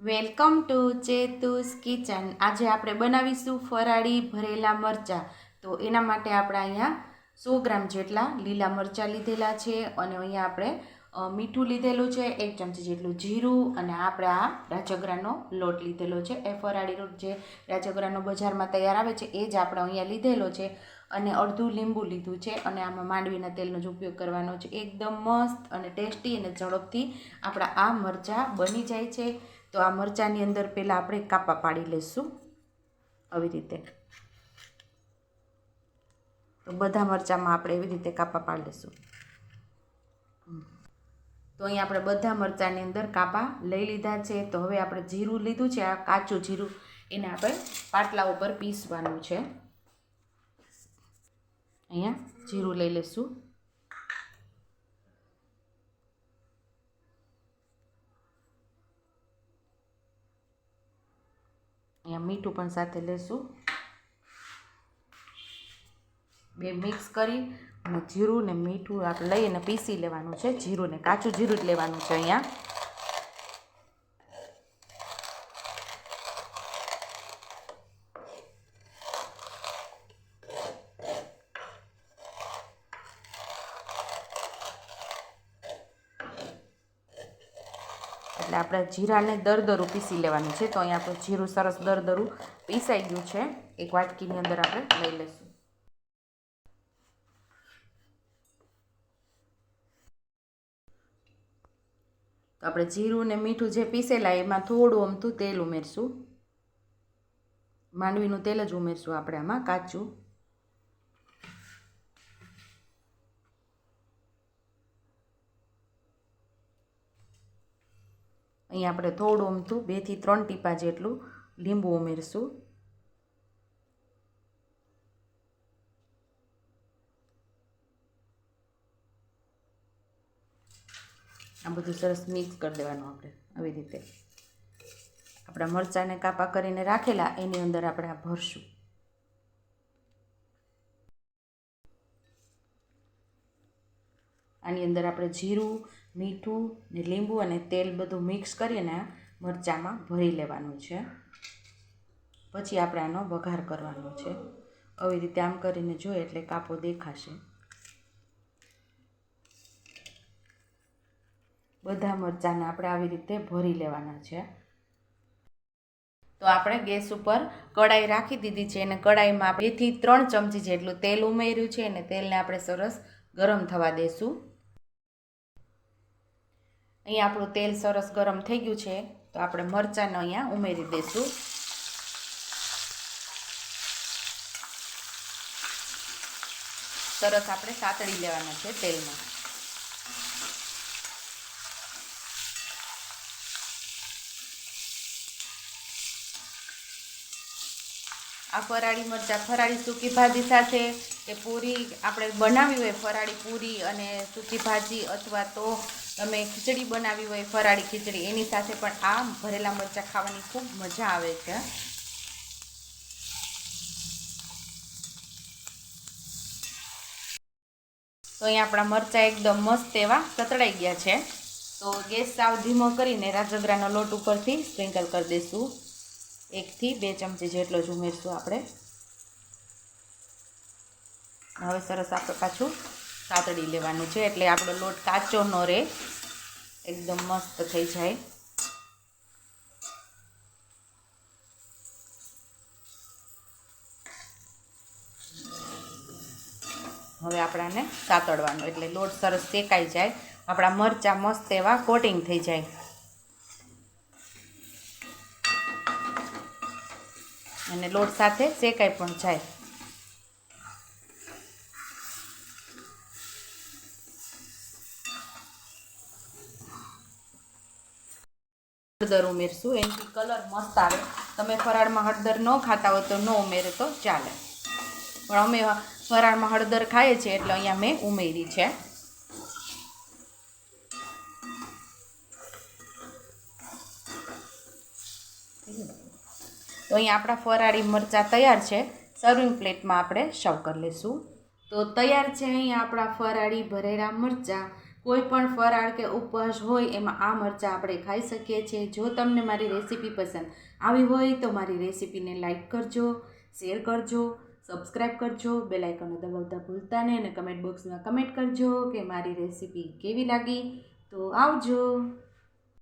Welcome to ચેતુસ kitchen. આજે આપણે બનાવીશું ફરાળી ભરેલા મરચાં. તો એના માટે આપણે અહીંયા સો ગ્રામ જેટલા લીલા મરચાં લીધેલા છે અને અહીંયા આપણે મીઠું લીધેલું છે, એક ચમચી જેટલું જીરું અને આપણે આ રાજગરાનો લોટ લીધેલો છે. એ ફરાળી લોટ જે રાજગરાનો બજારમાં તૈયાર આવે છે, એ જ આપણે અહીંયા લીધેલો છે અને અડધું લીંબુ લીધું છે અને આમાં માંડવીના તેલનો જ ઉપયોગ કરવાનો છે. એકદમ મસ્ત અને ટેસ્ટી અને ઝડપથી આપણા આ મરચાં બની જાય છે. તો આ મરચાંની અંદર પહેલાં આપણે કાપા પાડી લઈશું આવી રીતે. તો બધા મરચાંમાં આપણે એવી રીતે કાપા પાડી લઈશું તો અહીં આપણે બધા મરચાંની અંદર કાપા લઈ લીધા છે. તો હવે આપણે જીરું લીધું છે, આ કાચું જીરું, એને આપણે પાટલા ઉપર પીસવાનું છે. અહીંયા જીરું લઈ લઈશું અહીંયા મીઠું પણ સાથે લેશું. બે મિક્સ કરી અને જીરું ને મીઠું આપણે લઈ અને પીસી લેવાનું છે. જીરું ને કાચું જીરું જ લેવાનું છે અહીંયા. એટલે આપણે જીરાને દરદરું પીસી લેવાનું છે. તો અહીંયા આપણે જીરું સરસ દરદરું પીસાઈ ગયું છે. એક વાટકીની અંદર આપણે લઈ લઈશું. તો આપણે જીરું ને મીઠું જે પીસેલા એમાં થોડું અમથું તેલ ઉમેરશું. માંડવીનું તેલ જ ઉમેરશું આપણે આમાં કાચું અહીં આપણે થોડું અમથું બેથી ત્રણ ટીપા જેટલું લીંબુ ઉમેરશું. આ બધું સરસ મિક્સ કરી દેવાનું આપણે, આવી રીતે. આપણા મરચાંને કાપા કરીને રાખેલા, એની અંદર આપણે આ ભરશું. આની અંદર આપણે જીરું મીઠું ને લીંબુ અને તેલ બધું મિક્સ કરીને મરચાંમાં ભરી લેવાનું છે. પછી આપણે આનો વઘાર કરવાનો છે. આવી રીતે આમ કરીને જોઈએ એટલે કાપો દેખાશે. બધા મરચાંને આપણે આવી રીતે ભરી લેવાના છે. તો આપણે ગેસ ઉપર કડાઈ રાખી દીધી છે અને કડાઈમાં બેથી ત્રણ ચમચી જેટલું તેલ ઉમેર્યું છે અને તેલને આપણે સરસ ગરમ થવા દેશું. અહીંયા આપણું તેલ સરસ ગરમ થઈ ગયું છે, તો આપણે મરચાંને અહીંયા ઉમેરી દઈશું. સરસ આપણે સાતળી લેવાના છે તેલમાં. આ ફરાળી મરચાં ફરાળી સૂકી ભાજી સાથે કે પૂરી આપણે બનાવી હોય ફરાળી પૂરી અને સૂકી ભાજી અથવા તો તમે ખીચડી બનાવી હોય, ફરાળી ખીચડી, એની સાથે પણ આ ભરેલા મરચાં ખાવાની ખૂબ મજા આવે છે. તો અહીંયા આપણા મરચાં એકદમ મસ્ત એવા સતળાઈ ગયા છે. તો ગેસ સાવ ધીમો કરીને રાજગરાનો લોટ ઉપરથી સ્પ્રિંકલ કરી દઈશું. એકથી બે ચમચી જેટલો જ ઉમેરશું આપણે. હવે સરસ આપણે પાછું સાતડી લેવાનું છે એટલે આપણો લોટ કાચો ન રહે. એકદમ મસ્ત થઈ જાય. હવે આપણાને સાતડવાનું એટલે લોટ સરસ શેકાઈ જાય. આપણા મરચાં મસ્ત એવા કોટિંગ થઈ જાય. અને લોટ સાથે શેકાઈ પણ જાય. હળદર ઉમેરશું, એનાથી કલર મસ્ત આવે. તમે ફરાળમાં હળદર ન ખાતા હોય તો ન ઉમેરો તો ચાલે. પણ અમે ફરાળમાં હળદર ખાઈએ છીએ એટલે અહીંયા મેં ઉમેરી છે. તો અહીંયા આપણા ફરાળી મરચાં તૈયાર છે. સર્વિંગ પ્લેટમાં આપણે સર્વ કરી લઈશું તો તૈયાર છે અહીંયા આપણા ફરાળી ભરેલા મરચાં. કોઈ પણ ફરાળ કે ઉપવાસ હોય, એમાં આ મરચાં આપણે ખાઈ શકીએ છીએ. જો તમને મારી રેસીપી પસંદ આવી હોય, તો મારી રેસીપીને લાઈક કરજો, શેર કરજો, સબસ્ક્રાઈબ કરજો, બેલ આઇકન દબાવતા ભૂલતા નહીં અને કમેન્ટ બોક્સમાં કમેન્ટ કરજો કે મારી રેસીપી કેવી લાગી. તો આવજો.